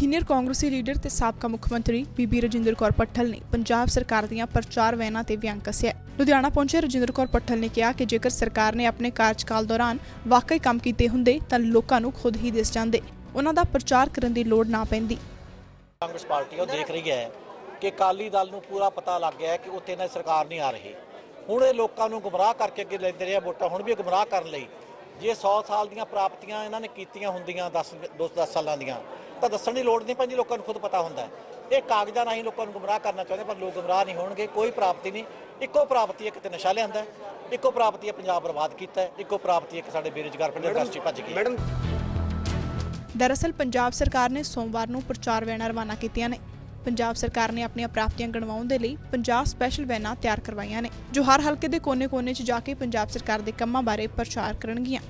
Senior ਕਾਂਗਰਸੀ leader ਤੇ ਸਾਬਕਾ ਮੁੱਖ ਮੰਤਰੀ ਬੀਬੀ ਰਜਿੰਦਰ ਕੌਰ ਪੱਠਲ ਨੇ ਪੰਜਾਬ ਸਰਕਾਰ ਦੀਆਂ ਪ੍ਰਚਾਰ ਵੈਨਾਂ ਤੇ ਵਿਅੰਗ ਕੱਸਿਆ। ਲੁਧਿਆਣਾ ਪਹੁੰਚੇ ਰਜਿੰਦਰ ਕੌਰ ਪੱਠਲ ਨੇ ਕਿਹਾ ਕਿ ਜੇਕਰ ਸਰਕਾਰ ਨੇ ਆਪਣੇ ਕਾਰਜਕਾਲ ਦੌਰਾਨ ਵਾਕਈ ਕੰਮ ਕੀਤੇ ਹੁੰਦੇ ਤਾਂ ਲੋਕਾਂ ਨੂੰ ਖੁਦ ਹੀ ਦਿਸ ਜਾਂਦੇ। ਉਹਨਾਂ ਦਾ ਪ੍ਰਚਾਰ ਕਰਨ ਦੀ ਲੋੜ ਨਾ ਪੈਂਦੀ। ਕਾਂਗਰਸ ਪਾਰਟੀ ਉਹ ਦੇਖ ਰਹੀ ਹੈ ਕਿ ਅਕਾਲੀ ਦਲ ਨੂੰ ਪੂਰਾ ਪਤਾ ਲੱਗ ਗਿਆ ਹੈ ਕਿ ਉੱਥੇ ਨਾ ਸਰਕਾਰ ਨਹੀਂ ਆ ਰਹੀ। ਹੁਣ ਇਹ ਲੋਕਾਂ ਨੂੰ ਗੁੰਮਰਾਹ ਕਰਕੇ ਅੱਗੇ ਲੈਂਦੇ ਰਹੇ ਵੋਟਾਂ, ਹੁਣ ਵੀ ਇਹ ਗੁੰਮਰਾਹ ਕਰਨ ਲਈ ਜੇ 100 ਸਾਲ ਦੀਆਂ ਪ੍ਰਾਪਤੀਆਂ ਇਹਨਾਂ ਨੇ ਕੀਤੀਆਂ ਹੁੰਦੀਆਂ 10 10 ਸਾਲਾਂ ਦੀਆਂ ਤਾਂ ਦੱਸਣ ਦੀ ਲੋੜ ਨਹੀਂ ਪੈਂਦੀ ਲੋਕਾਂ ਨੂੰ ਖੁਦ ਪਤਾ ਹੁੰਦਾ ਹੈ। ਇਹ ਕਾਗਜ਼ਾਂ ਰਾਹੀਂ ਲੋਕਾਂ ਨੂੰ ਗੁੰਮਰਾਹ ਕਰਨਾ ਚਾਹੁੰਦੇ ਪਰ ਲੋਕ ਗੁੰਮਰਾਹ ਨਹੀਂ ਹੋਣਗੇ ਕੋਈ ਪ੍ਰਾਪਤੀ ਨਹੀਂ। ਇੱਕੋ ਪ੍ਰਾਪਤੀ ਹੈ ਕਿਤੇ ਨਸ਼ਾ ਲਿਆਂਦਾ ਇੱਕੋ ਪ੍ਰਾਪਤੀ ਹੈ ਪੰਜਾਬ ਬਰਬਾਦ ਕੀਤਾ ਇੱਕੋ ਪ੍ਰਾਪਤੀ ਹੈ ਕਿ ਸਾਡੇ ਬੇਰੁਜ਼ਗਾਰ ਪਿੰਡ ਇੰਡਸਟਰੀ ਭੱਜ ਗਈ ਦਰਅਸਲ ਪੰਜਾਬ ਸਰਕਾਰ ਨੇ ਸੋਮਵਾਰ ਨੂੰ ਪ੍ਰਚਾਰ ਵੈਨਾਂ ਰਵਾਨਾ ਕੀਤੀਆਂ ਨੇ। ਪੰਜਾਬ ਸਰਕਾਰ ਨੇ ਆਪਣੀਆਂ ਪ੍ਰਾਪਤੀਆਂ ਗਣਵਾਉਣ ਦੇ ਲਈ ਪੰਜਾਬ ਸਪੈਸ਼ਲ ਵੈਨਾਂ ਤਿਆਰ ਕਰਵਾਈਆਂ ਨੇ, ਜੋ ਹਰ ਹਲਕੇ ਦੇ ਕੋਨੇ-ਕੋਨੇ 'ਚ ਜਾ ਕੇ ਪੰਜਾਬ ਸਰਕਾਰ ਦੇ ਕੰਮਾਂ ਬਾਰੇ ਪ੍ਰਚਾਰ ਕਰਨਗੀਆਂ।